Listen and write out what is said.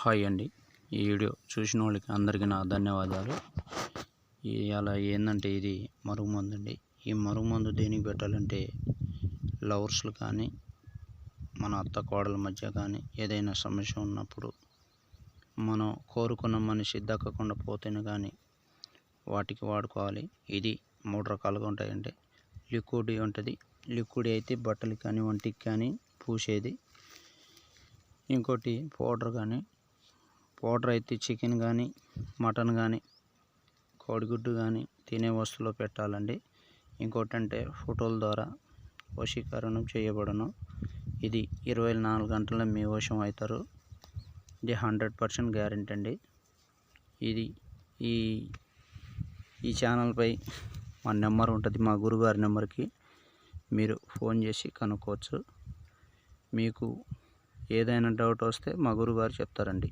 Hi అండి. ఈ video చూసిన వాళ్ళకి అందరికీ నా ధన్యవాదాలు. అలా ఏంటంటే ఇది మరుగుమందు అండి. ఈ మరుగుమందు దేనికి పెట్టాలంటే లవర్స్లు కానీ మన అత్త కోడల మధ్య కానీ ఏదైనా సమస్య ఉన్నప్పుడు మనం కోరుకున్న మనిషి దక్కకుండా పోతేనే కానీ వాటికి వాడుకోవాలి. ఇది మూడు రకాలుగా ఉంటాయండి. లిక్విడ్ ఉంటుంది. లిక్విడ్ అయితే బట్టలు కానీ వంటికి కానీ పూసేది. ఇంకోటి పౌడర్ కానీ పౌడర్ అయితే చికెన్ కానీ మటన్ కానీ కోడిగుడ్డు కానీ తినే వస్తువులో పెట్టాలండి. ఇంకోటి అంటే ఫోటోల ద్వారా వశీకరణం చేయబడను. ఇది ఇరవై నాలుగు గంటల మీ వశం అవుతారు. ఇది హండ్రెడ్ పర్సెంట్ గ్యారెంటీ అండి. ఇది ఈ ఈ ఛానల్పై మా నెంబర్ ఉంటుంది మా గురుగారి నెంబర్కి మీరు ఫోన్ చేసి కనుక్కోవచ్చు. మీకు ఏదైనా డౌట్ వస్తే మా గురుగారు చెప్తారండి.